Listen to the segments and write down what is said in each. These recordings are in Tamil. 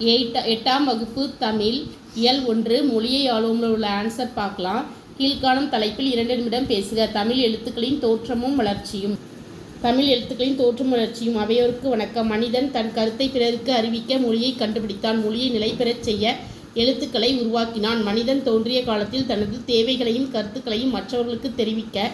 எயிட்ட எட்டாம் வகுப்பு தமிழ் இயல் ஒன்று மொழியை ஆளுமில் உள்ள ஆன்சர் பார்க்கலாம். கீழ்காணும் தலைப்பில் இரண்டு நிமிடம் பேசுக. தமிழ் எழுத்துக்களின் தோற்றமும் வளர்ச்சியும். தமிழ் எழுத்துக்களின் தோற்றம் வளர்ச்சியும். அவையோருக்கு வணக்கம். மனிதன் தன் கருத்தை பிறருக்கு அறிவிக்க மொழியை கண்டுபிடித்தான். மொழியை நிலைபெறச் செய்ய எழுத்துக்களை உருவாக்கினான். மனிதன் தோன்றிய காலத்தில் தனது தேவைகளையும் கருத்துக்களையும் மற்றவர்களுக்கு தெரிவிக்க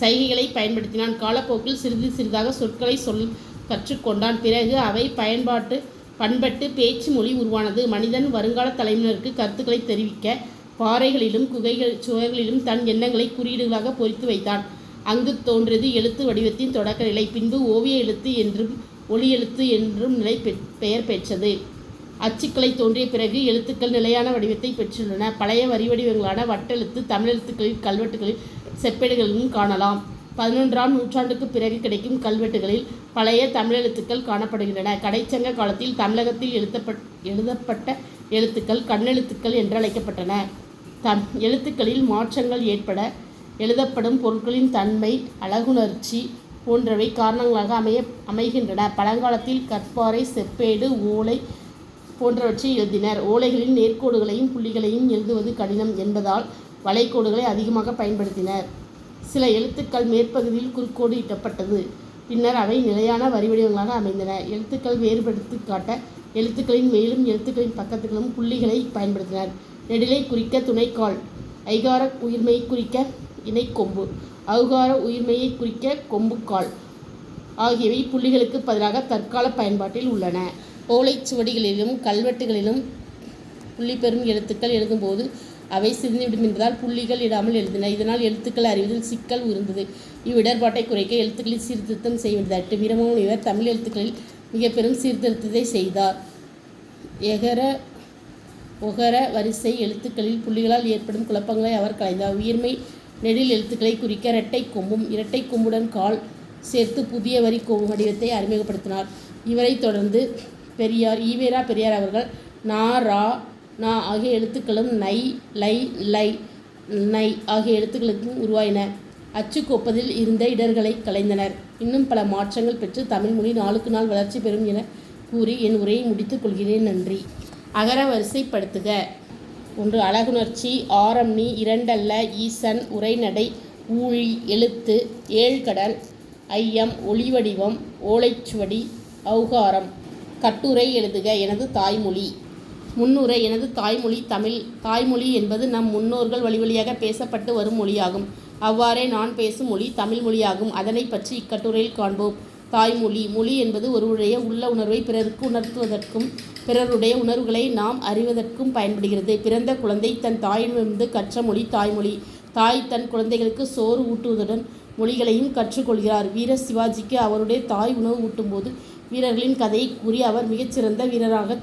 சைகைகளை பயன்படுத்தினான். காலப்போக்கில் சிறிது சிறிதாக சொற்களை சொல் கற்றுக்கொண்டான். பிறகு அவை பயன்பாட்டு பண்பட்டு பேச்சு மொழி உருவானது. மனிதன் வருங்கால தலைமுறைக்கு கருத்துக்களை தெரிவிக்க பாறைகளிலும் குகைகள் சுவர்களிலும் தன் எண்ணங்களை குறியீடுகளாக பொறித்து வைத்தான். அங்கு தோன்றியது எழுத்து வடிவத்தின் தொடக்க நிலை பின்பு ஓவிய எழுத்து என்றும் ஒளி எழுத்து என்றும் நிலை பெயர் பெற்றது. அச்சுக்கலை தோன்றிய பிறகு எழுத்துக்கள் நிலையான வடிவத்தை பெற்றுள்ளன. பழைய வரிவடிவங்களான வட்டெழுத்து தமிழெழுத்துக்களில் கல்வெட்டுகளில் செப்பேடுகளிலும் காணலாம். பதினொன்றாம் நூற்றாண்டுக்கு பிறகு கிடைக்கும் கல்வெட்டுகளில் பழைய தமிழெழுத்துக்கள் காணப்படுகின்றன. கடைச்சங்க காலத்தில் தமிழகத்தில் எழுத்தப்பட் எழுதப்பட்ட எழுத்துக்கள் கண்ணெழுத்துக்கள் என்றழைக்கப்பட்டன. தம் எழுத்துக்களில் மாற்றங்கள் ஏற்பட எழுதப்படும் பொருட்களின் தன்மை அழகுணர்ச்சி போன்றவை காரணங்களாக அமைய அமைகின்றன. பழங்காலத்தில் கற்பாறை செப்பேடு ஓலை போன்றவற்றை எழுதினர். ஓலைகளின் நேர்கோடுகளையும் புள்ளிகளையும் எழுதுவது கடினம் என்பதால் வளைகோடுகளை அதிகமாக பயன்படுத்தினர். சில எழுத்துக்கள் மேற்பகுதியில் குறுக்கோடு இட்டப்பட்டது பின்னர் அவை நிலையான வரிவடிவங்களாக அமைந்தன. எழுத்துக்கள் வேறுபடுத்தி காட்ட எழுத்துக்களின் மேலும் எழுத்துக்களின் பக்கத்துகளும் புள்ளிகளை பயன்படுத்தினர். நெடிலை குறிக்க துணைக்கால் ஐகார உயிர்மையை குறிக்க இணைக்கொம்பு அவுகார உயிர்மையை குறிக்க கொம்புக்கால் ஆகியவை புள்ளிகளுக்கு பதிலாக தற்கால பயன்பாட்டில் உள்ளன. ஓலைச்சுவடிகளிலும் கல்வெட்டுகளிலும் புள்ளி பெறும் எழுத்துக்கள் எழுதும்போது அவை சிதைந்துவிடும் என்பதால் புள்ளிகள் இடாமல் எழுதின. இதனால் எழுத்துக்கள் அறிவதில் சிக்கல் இருந்தது இவ்விடர்பாட்டை குறைக்க எழுத்துக்களில் சீர்திருத்தம் செய்வதற்கு இவர் தமிழ் எழுத்துக்களில் மிக பெரும் சீர்திருத்தத்தை செய்தார். எகர ஒகர வரிசை எழுத்துக்களில் புள்ளிகளால் ஏற்படும் குழப்பங்களை அவர் கலைந்தார் உயிர்மை நெடில் எழுத்துக்களை குறிக்க இரட்டை கொம்பும் இரட்டை கொம்புடன் கால் சேர்த்து புதிய வரி கொம்பு வடிவத்தை அறிமுகப்படுத்தினார். இவரைத் தொடர்ந்து பெரியார் ஈவேரா பெரியார் அவர்கள் நா ரா நா ஆகிய எழுத்துக்களும் நை லை லை நை ஆகிய எழுத்துக்களுக்கும் உருவாயின. அச்சுக்கோப்பதில் இருந்த இடர்களை கலைந்தனர் இன்னும் பல மாற்றங்கள் பெற்று தமிழ்மொழி நாளுக்கு நாள் வளர்ச்சி பெறும் என கூறி என் உரையை முடித்துக் கொள்கிறேன். நன்றி. அகர வரிசைப்படுத்துக. ஒன்று அழகுணர்ச்சி. ஆரம்னி இரண்டல்ல ஈசன் உரைநடை ஊழி எழுத்து ஏழ்கடல் ஐயம் ஒளிவடிவம் ஓலைச்சுவடி ஔகாரம். கட்டுரை எழுதுக எனது தாய்மொழி. முன்னுரை எனது தாய்மொழி தமிழ். தாய்மொழி என்பது நம் முன்னோர்கள் வழி வழியாக பேசப்பட்டு வரும் மொழியாகும். அவ்வாறே நான் பேசும் மொழி தமிழ் மொழியாகும். அதனை பற்றி இக்கட்டுரையில் காண்போம். தாய்மொழி மொழி என்பது ஒருவருடைய உள்ள உணர்வை பிறருக்கு உணர்த்துவதற்கும் பிறருடைய உணர்வுகளை நாம் அறிவதற்கும் பயன்படுகிறது. பிறந்த குழந்தை தன் தாயிடமிருந்து கற்ற மொழி தாய்மொழி. தாய் தன் குழந்தைகளுக்கு சோறு ஊட்டுவதுடன் மொழிகளையும் கற்றுக்கொள்கிறார். வீர சிவாஜிக்கு அவருடைய தாய் உணவு ஊட்டும்போது வீரர்களின் கதையை கூறி அவர் மிகச்சிறந்த வீரராக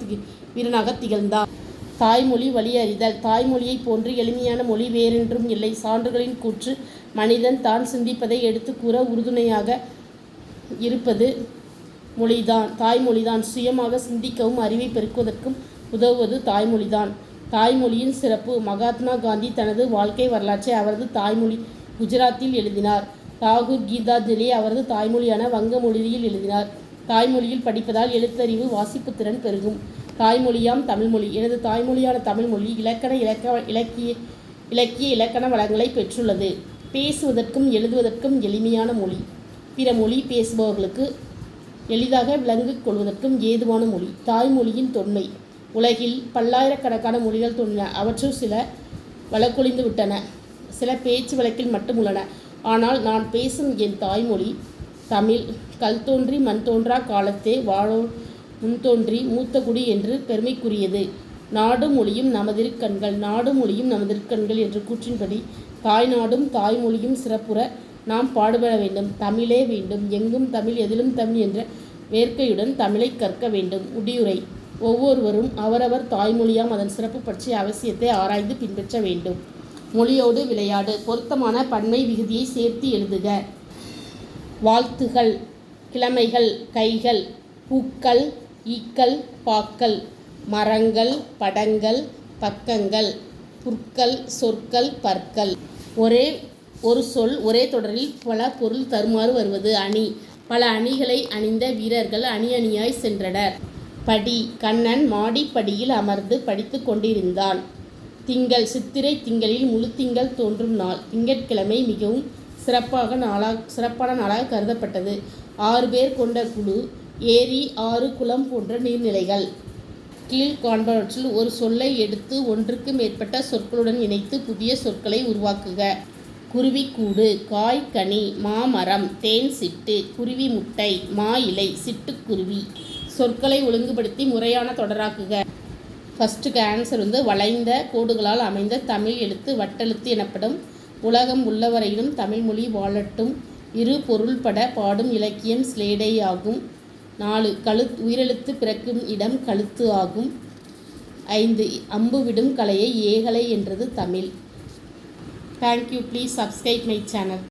வீரனாக திகழ்ந்தார் தாய்மொழி வழி அறிதல் தாய்மொழியைப் போன்று எளிமையான மொழி வேறென்றும் இல்லை. சான்றுகளின் கூற்று மனிதன் தான் சிந்திப்பதை எடுத்து கூற உறுதுணையாக இருப்பது மொழிதான். தாய்மொழிதான். சுயமாக சிந்திக்கவும் அறிவை பெருக்குவதற்கும் உதவுவது தாய்மொழிதான். தாய்மொழியின் சிறப்பு. மகாத்மா காந்தி தனது வாழ்க்கை வரலாற்றை அவரது தாய்மொழி குஜராத்தில் எழுதினார். தாகூர் கீதாஞ்சலி அவரது தாய்மொழியான வங்க மொழியில் எழுதினார். தாய்மொழியில் படிப்பதால் எழுத்தறிவு வாசிப்பு திறன் பெருகும். தாய்மொழியாம் தமிழ்மொழி. எனது தாய்மொழியான தமிழ்மொழி இலக்கண இலக்க இலக்கிய இலக்கிய இலக்கண வளங்களை பெற்றுள்ளது. பேசுவதற்கும் எழுதுவதற்கும் எளிமையான மொழி. பிற மொழி பேசுபவர்களுக்கு எளிதாக விளங்கிக் கொள்வதற்கும் ஏதுவான மொழி. தாய்மொழியின் தொன்மை. உலகில் பல்லாயிரக்கணக்கான மொழிகள் தோன்றின அவற்றுள் சில வழக்கொழிந்து விட்டன. சில பேச்சு வழக்கில் மட்டும் உள்ளன. ஆனால் நான் பேசும் என் தாய்மொழி தமிழ். கல் தோன்றி மண் தோன்றா காலத்தே வாழோ முன்தோன்றி மூத்த குடி என்று பெருமைக்குரியது. நாடு மொழியும் நமதிருக்கண்கள் நாடு மொழியும் நமதிருக்கண்கள் என்ற கூற்றின்படி தாய்நாடும் தாய்மொழியும் சிறப்புற நாம் பாடுபட வேண்டும். தமிழே வேண்டும். எங்கும் தமிழ் எதிலும் தமிழ் என்ற வேர்க்கையுடன் தமிழை கற்க வேண்டும். முடியுரை. ஒவ்வொருவரும் அவரவர் தாய்மொழியாம் அதன் சிறப்பு பற்றிய அவசியத்தை ஆராய்ந்து பின்பற்ற வேண்டும். மொழியோடு விளையாடு. பொருத்தமான பன்மை விகுதியை சேர்த்து எழுதுக. வாழ்த்துகள் கிழமைகள் கைகள் பூக்கள் ஈக்கள் பாக்கள் மரங்கள் படங்கள் பக்கங்கள் புற்கள் சொற்கள் பற்கள். ஒரே ஒரு சொல் ஒரே தொடரில் பல பொருள் தருமாறு வருவது அணி. பல அணிகளை அணிந்த வீரர்கள் அணி அணியாய் சென்றனர். படி கண்ணன் மாடிப்படியில் அமர்ந்து படித்து கொண்டிருந்தான். திங்கள் சித்திரை திங்களில் முழுத்திங்கள் தோன்றும் நாள். திங்கட்கிழமை மிகவும் சிறப்பாக நாளாக சிறப்பான நாளாக கருதப்பட்டது. ஆறு பேர் கொண்ட குழு ஏரி ஆறு குளம் போன்ற நீர்நிலைகள். கீழ் காண்பவற்றில் ஒரு சொல்லை எடுத்து ஒன்றுக்கு மேற்பட்ட சொற்களுடன் இணைத்து புதிய சொற்களை உருவாக்குக. குருவிக்கூடு காய் கனி மாமரம் தேன் சிட்டு குருவி முட்டை மா இலை சிட்டுக்குருவி சொற்களை ஒழுங்குபடுத்தி முறையான தொடராக்குக. ஃபஸ்ட்டுக்கு ஆன்சர் வந்து வளைந்த கோடுகளால் அமைந்த தமிழ் எழுத்து வட்டெழுத்து எனப்படும். உலகம் உள்ளவரையிலும் தமிழ்மொழி வாழட்டும். இரு பொருள்பட பாடும் இலக்கியம் ஸ்லேடை ஆகும் நாலு கழு உயிரெழுத்து பிறக்கும் இடம் கழுத்து ஆகும். ஐந்து அம்பு விடும் கலையை ஏகலை என்றது Tamil. Thank you please subscribe my channel